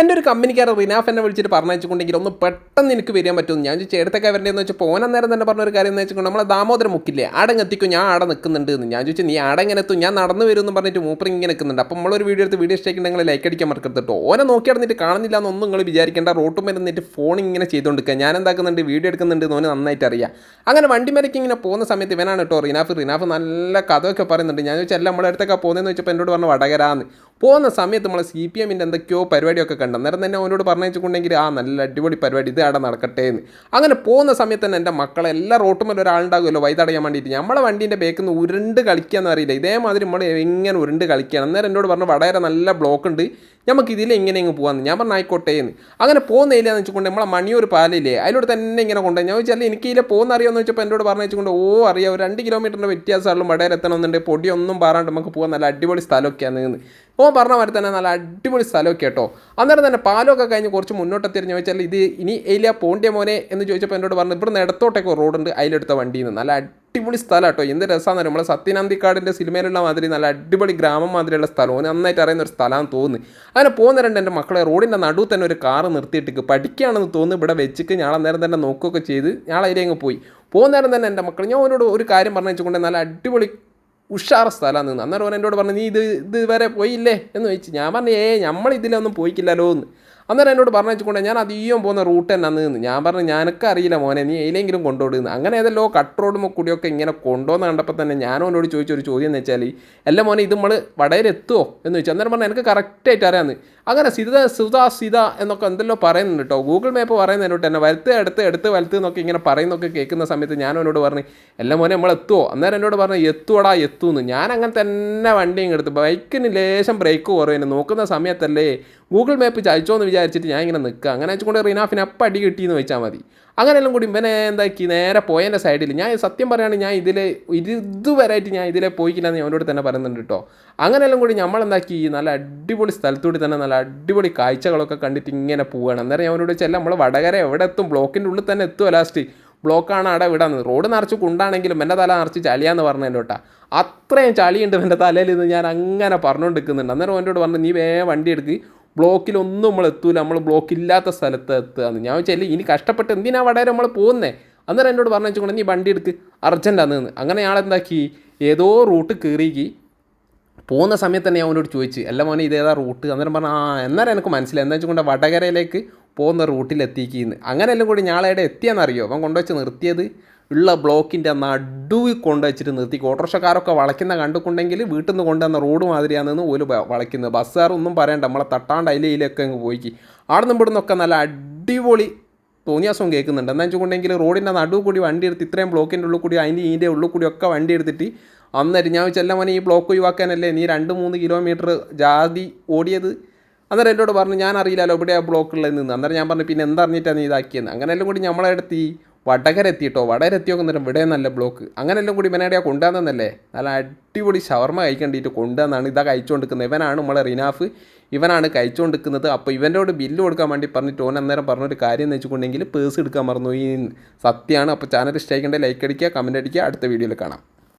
എന്റെ ഒരു കമ്പനിക്കാരൻ റിനാഫ് എന്നെ വിളിച്ചിട്ട് പറഞ്ഞുകൊണ്ടെങ്കിൽ ഒന്ന് പെട്ടെന്ന് എനിക്ക് വരാൻ പറ്റുമെന്ന് ഞാൻ ചോദിച്ചാൽ എടുത്തൊക്കെ വരേണ്ടതെന്ന് വെച്ചാൽ പോകാൻ നേരം തന്നെ പറഞ്ഞൊരു കാര്യം എന്ന് വെച്ചാൽ നമ്മളെ ദാമോദരം മുക്കില്ലേ? ആടങ്ങ് എത്തിക്കും ഞാൻ ആടെ നിൽക്കുന്നുണ്ട് എന്ന്. ഞാൻ ചോദിച്ചു നീ ആടെ ഇങ്ങനെ എത്തും? ഞാൻ നടന്നു വരും എന്ന് പറഞ്ഞിട്ട് മൂപ്പർ ഇങ്ങനെ നിൽക്കുന്നുണ്ട്. അപ്പോൾ നമ്മളൊരു വീഡിയോ എടുത്ത് വീഡിയോ ഇഷ്ടമായിട്ടുണ്ടെങ്കിൽ ലൈക്ക് അടിക്കാൻ മറക്കരുത് കേട്ടോ ഓനെ നോക്കി നടന്നിട്ട് കാണുന്നില്ല എന്നൊന്നും നിങ്ങൾ വിചാരിക്കേണ്ട. റോട്ടും വരുന്നിട്ട് ഫോൺ ഇങ്ങനെ ചെയ്തുകൊണ്ടിരിക്കുക. ഞാൻ എന്താക്കുന്നുണ്ട്? വീഡിയോ എടുക്കുന്നുണ്ട് എന്ന് നന്നായിട്ട് അറിയാം. അങ്ങനെ വണ്ടി മരയ്ക്ക് ഇങ്ങനെ പോകുന്ന സമയത്ത് ഇവനാണ് കേട്ടോ റിനാഫ്. റിനാഫ് നല്ല കഥയൊക്കെ പറയുന്നുണ്ട്. ഞാൻ ചോദിച്ചാൽ അല്ല നമ്മുടെ അടുത്തൊക്കെ പോകുന്നതെന്ന് വെച്ചപ്പോൾ എന്നോട് പറഞ്ഞു വടകരാന്ന് പോകുന്ന സമയത്ത് നമ്മൾ സി പി എമ്മിന്റെ എന്തൊക്കെയോ പരിപാടിയൊക്കെ കണ്ടു. അന്നേരം തന്നെ അവനോട് പറഞ്ഞു വെച്ചിട്ടുണ്ടെങ്കിൽ ആ നല്ല അടിപൊളി പരിപാടി ഇത് അവിടെ നടക്കട്ടെ എന്ന്. അങ്ങനെ പോകുന്ന സമയത്ത് തന്നെ എന്റെ മക്കളെ എല്ലാ റോട്ടുമ്പോൾ ഒരാളുണ്ടാകുമല്ലോ വൈതടയാൻ വേണ്ടിയിട്ട്. നമ്മളെ വണ്ടീന്റെ ബേക്കിൽ നിന്ന് ഉരുണ്ട് കളിക്കാന്ന് അറിയില്ല. ഇതേമാതിരി നമ്മൾ എങ്ങനെ ഉരുണ്ട് കളിക്കുകയാണ്. അന്നേരം എന്നോട് പറഞ്ഞു വളരെ നല്ല ബ്ലോക്ക് ഉണ്ട്. നമുക്ക് ഇതിൽ എങ്ങനെ ഇങ്ങ് പോകാമെന്ന് ഞാൻ പറഞ്ഞു ആയിക്കോട്ടെ എന്ന്. അങ്ങനെ പോകുന്ന ഏരിയ എന്ന് വെച്ചുകൊണ്ട് നമ്മളെ മണിയൂർ പാലില്ലേ അതിലൂടെ തന്നെ ഇങ്ങനെ കൊണ്ടുപോയി. ഞാൻ ചോദിച്ചാൽ എനിക്ക് ഇതിലെ പോകുന്ന അറിയാമെന്ന് വെച്ചപ്പോൾ എന്നോട് പറഞ്ഞു വെച്ചുകൊണ്ട് ഓ അറിയാം. ഒരു രണ്ട് കിലോമീറ്ററിന്റെ വ്യത്യാസമുള്ളൂ വടകര എത്തണമെന്നുണ്ട് പൊടിയൊന്നും പാറാണ്ട് നമുക്ക് പോകാൻ നല്ല അടിപൊളി സ്ഥലമൊക്കെയാണ് എന്ന്. ഓ പറഞ്ഞ മാതിരി തന്നെ നല്ല അടിപൊളി സ്ഥലമൊക്കെ കേട്ടോ. അന്നേരം തന്നെ പാലമൊക്കെ കഴിഞ്ഞ് കുറച്ച് മുന്നോട്ട് എത്തിയെന്ന് ചോദിച്ചാൽ ഇത് ഇനി ഏലിയ പോണ്ടിയ മോനെ എന്ന് ചോദിച്ചപ്പോൾ എന്നോട് പറഞ്ഞു ഇവിടുന്ന് ഇടത്തോട്ടൊക്കെ റോഡുണ്ട് അതിലെടുത്ത വണ്ടിയിൽ നിന്ന് നല്ല അടിപൊളി സ്ഥലം കേട്ടോ. എന്ത് രസമാണ് നമ്മളെ സത്യനാന്തിക്കാടിന്റെ സിനിമയിലുള്ള മാതിരി നല്ല അടിപൊളി ഗ്രാമം മാതിരിയുള്ള സ്ഥലം. ഓന് നന്നായിട്ട് അറിയുന്ന ഒരു സ്ഥലമാണെന്ന് തോന്നുന്നു. അങ്ങനെ പോകുന്ന രണ്ട് എന്റെ മക്കളെ റോഡിന്റെ നടുവ് തന്നെ ഒരു കാറ് നിർത്തിയിട്ട് പഠിക്കുകയാണെന്ന് തോന്നുന്നു. ഇവിടെ വെച്ചിട്ട് ഞാൻ അന്നേരം തന്നെ നോക്കുകയൊക്കെ ചെയ്ത് ഞാൻ അങ്ങ് പോയി. പോകുന്നേരം തന്നെ എന്റെ മക്കൾ ഞാൻ അവനോട് ഒരു കാര്യം പറഞ്ഞു വെച്ചുകൊണ്ട് നല്ല അടിപൊളി ഉഷാറ സ്ഥലമാണ് നിന്ന്. അന്നേരം അവൻ എന്നോട് പറഞ്ഞു നീ ഇത് ഇത് വരെ പോയില്ലേ? എന്ന് ചോദിച്ചു. ഞാൻ പറഞ്ഞു ഏ നമ്മൾ ഇതിലൊന്നും പോയിക്കില്ലല്ലോ എന്ന് അന്നേരം എന്നോട് പറഞ്ഞു വെച്ചുകൊണ്ട് ഞാൻ അധികം പോകുന്ന റൂട്ട് തന്നെ അന്ന് നിന്ന് ഞാൻ പറഞ്ഞു ഞാനൊക്കെ അറിയില്ല മോനെ നീ എയിലെങ്കിലും കൊണ്ടുപോടുന്നു അങ്ങനെ ഏതല്ലോ കട്ട് റോഡ് കൂടിയൊക്കെ ഇങ്ങനെ കൊണ്ടുവന്ന് കണ്ടപ്പോൾ തന്നെ ഞാനും എന്നോട് ചോദിച്ചൊരു ചോദ്യം എന്ന് വെച്ചാൽ അല്ല മോനെ ഇത് നമ്മൾ വടയിൽ എത്തുമോ എന്ന് ചോദിച്ചു. അന്നേരം പറഞ്ഞു എനിക്ക് കറക്റ്റായിട്ട് അറിയാമെന്ന് അങ്ങനെ സിത സുത സിത എന്നൊക്കെ എന്തെല്ലോ പറയുന്നുണ്ട് കേട്ടോ ഗൂഗിൾ മാപ്പ് പറയുന്നതിനോട്ട് എന്നെ വലത്ത് എടുത്ത് എടുത്ത് വലത്ത് എന്നൊക്കെ ഇങ്ങനെ പറയുന്നൊക്കെ കേൾക്കുന്ന സമയത്ത് ഞാനും എന്നോട് പറഞ്ഞു എല്ലാം മോനെ നമ്മൾ എത്തുമോ അന്നേരം എന്നോട് പറഞ്ഞു എത്തുവടാ എത്തുമെന്ന് ഞാൻ അങ്ങനെ തന്നെ വണ്ടിയും എടുത്ത് ബൈക്കിന് ലേശം ബ്രേക്ക് കുറവിന് നോക്കുന്ന സമയത്തല്ലേ ഗൂഗിൾ മാപ്പ് ചയച്ചോ എന്ന് വിചാരിച്ചിട്ട് ഞാൻ ഇങ്ങനെ നിൽക്കുക അങ്ങനെ വെച്ചുകൊണ്ട് റിനാഫിന് അപ്പം അടി കിട്ടിയെന്ന് വെച്ചാൽ മതി. അങ്ങനെയെല്ലാം കൂടി ഇവനെ എന്താക്കി നേരെ പോയതിന്റെ സൈഡിൽ ഞാൻ സത്യം പറയുകയാണെങ്കിൽ ഞാൻ ഇതിലെ ഇതുവരെയായിട്ട് ഞാൻ ഇതിലെ പോയിക്കില്ല എന്ന് അവനോട് തന്നെ പറയുന്നുണ്ട് കേട്ടോ അങ്ങനെയെല്ലാം കൂടി നമ്മളെന്താക്കി നല്ല അടിപൊളി സ്ഥലത്തൂടി തന്നെ നല്ല അടിപൊളി കാഴ്ചകളൊക്കെ കണ്ടിട്ട് ഇങ്ങനെ പോവുകയാണ് അന്നേരം അവനോട് വെച്ചാൽ നമ്മൾ വടകര എവിടെ എത്തും ബ്ലോക്കിന്റെ ഉള്ളിൽ തന്നെ എത്തുമോ ലാസ്റ്റ് ബ്ലോക്കാണ് അവിടെ വിടാന്ന്. റോഡ് നിറച്ച് കൊണ്ടാണെങ്കിലും എന്റെ തല നിറച്ച് ചളിയാന്ന് പറഞ്ഞതിന്റെ അത്രയും ചളിയുണ്ട് എന്റെ തലയിൽ നിന്ന് ഞാൻ അങ്ങനെ പറഞ്ഞുകൊണ്ട് നിൽക്കുന്നുണ്ട് അന്നേരം അവനോട് പറഞ്ഞു നീ വേ വണ്ടി എടുക്ക്. ബ്ലോക്കിലൊന്നും നമ്മൾ എത്തൂല നമ്മൾ ബ്ലോക്ക് ഇല്ലാത്ത സ്ഥലത്ത് എത്തുകയെന്ന് ഞാൻ വെച്ചാൽ ഇനി കഷ്ടപ്പെട്ട് എന്തിനാ വടകര നമ്മൾ പോകുന്നത് അന്നേരം എന്നോട് പറഞ്ഞു വെച്ചുകൊണ്ട് നീ വണ്ടി എടുക്ക് അർജന്റാന്ന് അങ്ങനെ ഞാളെന്താക്കി ഏതോ റൂട്ട് കയറിക്ക് പോകുന്ന സമയത്ത് തന്നെ ഞാൻ അവനോട് ചോദിച്ചു അല്ല മോനെ ഇതേതാ റൂട്ട്? അന്നേരം പറഞ്ഞു ആ എന്നാലും എനിക്ക് മനസ്സിലായി. എന്താ വെച്ചുകൊണ്ട് വടകരയിലേക്ക് പോകുന്ന റൂട്ടിൽ എത്തിക്കുന്നു അങ്ങനെയെല്ലാം കൂടി ഞാളെവിടെ എത്തിയെന്നറിയോ? അവൻ കൊണ്ടുവച്ച് നിർത്തിയത്. ഉള്ള ബ്ലോക്കിന്റെ നടുവിൽ കൊണ്ടുവച്ചിട്ട് നിർത്തി. ഓട്ടോറിക്ഷക്കാരൊക്കെ വളയ്ക്കുന്ന കണ്ടിട്ടുണ്ടെങ്കിൽ വീട്ടിൽ നിന്ന് കൊണ്ടുവന്ന റോഡ് മാതിരിയാണെന്ന് ഓൽ വളയ്ക്കുന്നത്. ബസ്സുകാരൊന്നും പറയണ്ട. നമ്മളെ തട്ടാണ്ട് അതിലെ ഇതിലൊക്കെ അങ്ങ് പോയിക്ക്. അവിടെ നിന്ന് ഇവിടെ നിന്നൊക്കെ നല്ല അടിപൊളി തോന്നിയാസം കേൾക്കുന്നുണ്ട്. എന്താ വെച്ചിട്ടുണ്ടെങ്കിൽ റോഡിന്റെ നടുവ് കൂടി വണ്ടി എടുത്ത് ഇത്രയും ബ്ലോക്കിന്റെ ഉള്ളിൽ കൂടി അതിന്റെ ഇതിന്റെ ഉള്ളിൽ കൂടി ഒക്കെ വണ്ടി എടുത്തിട്ട് അന്നേരം ഞാൻ വെച്ചെല്ലാം മോനെ ഈ ബ്ലോക്ക് ഒഴിവാക്കാനല്ലേ നീ രണ്ട് മൂന്ന് കിലോമീറ്റർ ജാതി ഓടിയത്? അന്നേരം എന്നോട് പറഞ്ഞു ഞാൻ അറിയില്ലല്ലോ എവിടെയാണ് ബ്ലോക്ക് ഉള്ളത് നിന്ന്. അന്നേരം ഞാൻ പറഞ്ഞു പിന്നെ എന്തറിഞ്ഞിട്ടാണ് നീ ഇതാക്കിയെന്ന്? അങ്ങനെയെല്ലാം കൂടി നമ്മളെ അടുത്ത് എത്തിയിട്ടോ വടകര വടകരെത്തിയോ നേരം ഇവിടെ നല്ല ബ്ലോക്ക് അങ്ങനെയെല്ലാം കൂടി ഇവനെവിടെയാ കൊണ്ടുവന്നല്ലേ നല്ല അടിപൊളി ഷവർമ കഴിക്കേണ്ടിയിട്ട് കൊണ്ടുവന്നാണ് ഇതാ കഴിച്ചുകൊണ്ടിരിക്കുന്നത് ഇവനാണ് നമ്മളെ റിനാഫ്. ഇവനാണ് കഴിച്ചുകൊണ്ടിരിക്കുന്നത് അപ്പോൾ ഇവന്റെയോട് ബില്ല് കൊടുക്കാൻ വേണ്ടി പറഞ്ഞിട്ട് ഓൻ അന്നേരം പറഞ്ഞൊരു കാര്യം എന്ന് വെച്ചിട്ടുണ്ടെങ്കിൽ പേഴ്സ് എടുക്കാൻ മറന്നു ഈ സത്യമാണ് അപ്പോൾ ചാനൽ ഇഷ്ടമായിക്കേണ്ട? ലൈക്ക് അടിക്കുക കമന്റ് അടിക്കുക. അടുത്ത വീഡിയോയിൽ കാണാം.